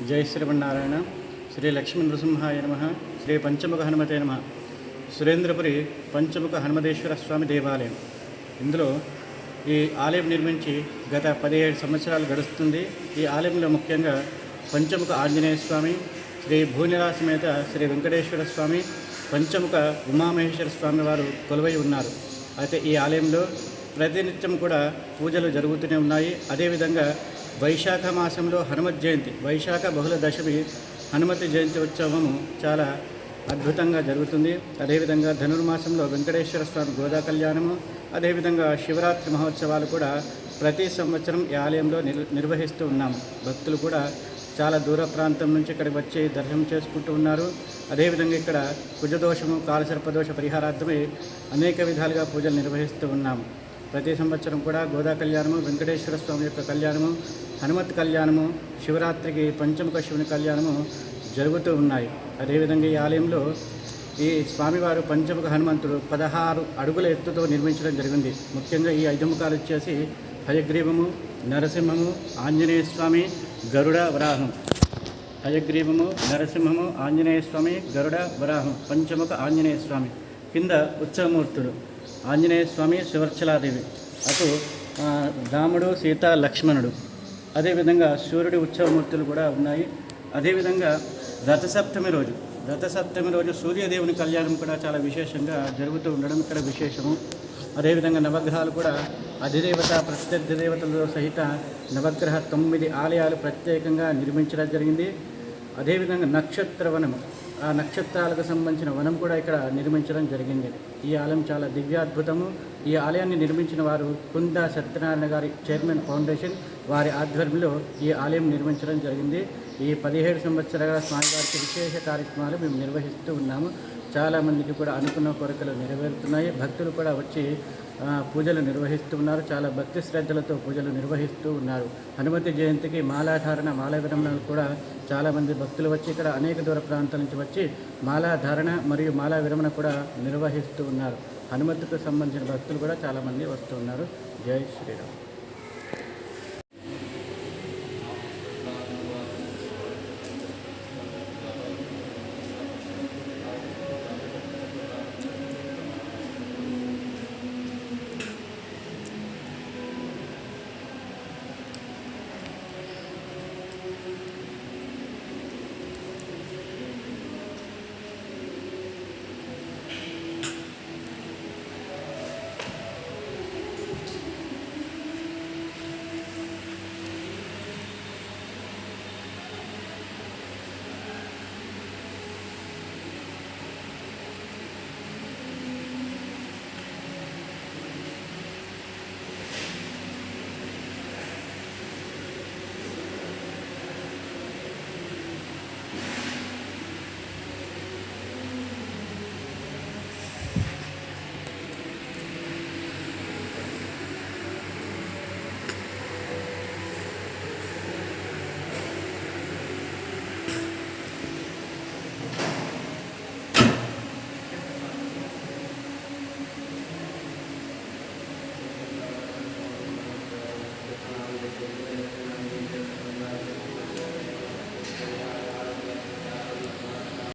జై శ్రీమన్నారాయణ. శ్రీ లక్ష్మీ నృసింహాయ నమ. శ్రీ పంచముఖ హనుమతే నమ. సురేంద్రపురి పంచముఖ హనుమదేశ్వర స్వామి దేవాలయం. ఇందులో ఈ ఆలయం నిర్మించి గత పదిహేడు సంవత్సరాలు గడుస్తుంది. ఈ ఆలయంలో ముఖ్యంగా పంచముఖ ఆంజనేయ స్వామి శ్రీ భూనిరాసమేత శ్రీ వెంకటేశ్వర స్వామి పంచముఖ ఉమామహేశ్వర స్వామి వారు కొలువై ఉన్నారు. అయితే ఈ ఆలయంలో ప్రతినిత్యం కూడా పూజలు జరుగుతూనే ఉన్నాయి. అదేవిధంగా వైశాఖ మాసంలో హనుమత్ జయంతి వైశాఖ బహుళ దశమి హనుమతి జయంతి ఉత్సవము చాలా అద్భుతంగా జరుగుతుంది. అదేవిధంగా ధనుర్మాసంలో వెంకటేశ్వర స్వామి గోదా కళ్యాణము అదేవిధంగా శివరాత్రి మహోత్సవాలు కూడా ప్రతి సంవత్సరం ఈ ఆలయంలో నిర్వహిస్తూ ఉన్నాము. భక్తులు కూడా చాలా దూర ప్రాంతం నుంచి ఇక్కడికి వచ్చి దర్శనం చేసుకుంటూ ఉన్నారు. అదేవిధంగా ఇక్కడ కుజదోషము కాలసర్పదోష పరిహారార్థమై అనేక విధాలుగా పూజలు నిర్వహిస్తూ ఉన్నాము. ప్రతి సంవత్సరం కూడా గోదా కళ్యాణము వెంకటేశ్వర స్వామి యొక్క కళ్యాణము హనుమత్ కళ్యాణము శివరాత్రికి పంచముఖ శివుని కళ్యాణము జరుగుతూ ఉన్నాయి. అదేవిధంగా ఈ ఆలయంలో ఈ స్వామివారు పంచముఖ హనుమంతుడు పదహారు అడుగుల ఎత్తుతో నిర్మించడం జరిగింది. ముఖ్యంగా ఈ ఐదు ముఖాలు వచ్చేసి హయగ్రీవము నరసింహము ఆంజనేయ స్వామి గరుడ వరాహం. హయగ్రీవము నరసింహము ఆంజనేయ స్వామి గరుడ వరాహం పంచముఖ ఆంజనేయ స్వామి కింద ఉత్సవమూర్తుడు ఆంజనేయ స్వామి శివర్చలాదేవి. అటు రాముడు సీత లక్ష్మణుడు. అదేవిధంగా సూర్యుడి ఉత్సవమూర్తులు కూడా ఉన్నాయి. అదేవిధంగా రథసప్తమి రోజు. రథసప్తమి రోజు సూర్యదేవుని కళ్యాణం కూడా చాలా విశేషంగా జరుగుతూ ఉండడం ఇక్కడ విశేషము. అదేవిధంగా నవగ్రహాలు కూడా అధిదేవత ప్రత్యర్థ దేవతలతో సహిత నవగ్రహ తొమ్మిది ఆలయాలు ప్రత్యేకంగా నిర్మించడం జరిగింది. అదేవిధంగా నక్షత్రవనము. ఆ నక్షత్రాలకు సంబంధించిన వనం కూడా ఇక్కడ నిర్మించడం జరిగింది. ఈ ఆలయం చాలా దివ్యాద్భుతము. ఈ ఆలయాన్ని నిర్మించిన వారు కుంద సత్యనారాయణ గారి చైర్మన్ ఫౌండేషన్ వారి ఆధ్వర్యంలో ఈ ఆలయం నిర్మించడం జరిగింది. ఈ పదిహేడు సంవత్సరాల స్వామివారికి విశేష కార్యక్రమాలు మేము నిర్వహిస్తూ ఉన్నాము. చాలామందికి కూడా అనుకున్న కోరికలు నెరవేరుతున్నాయి. భక్తులు కూడా వచ్చి పూజలు నిర్వహిస్తూ ఉన్నారు చాలా భక్తి శ్రద్ధలతో పూజలు నిర్వహిస్తూ ఉన్నారు. హనుమతి జయంతికి మాలాధారణ మాల విరమణలు కూడా చాలామంది భక్తులు వచ్చి ఇక్కడ అనేక దూర ప్రాంతాల నుంచి వచ్చి మాలాధారణ మరియు మాలా విరమణ కూడా నిర్వహిస్తూ ఉన్నారు. హనుమతికి సంబంధించిన భక్తులు కూడా చాలామంది వస్తూ ఉన్నారు. జై శ్రీరామ్.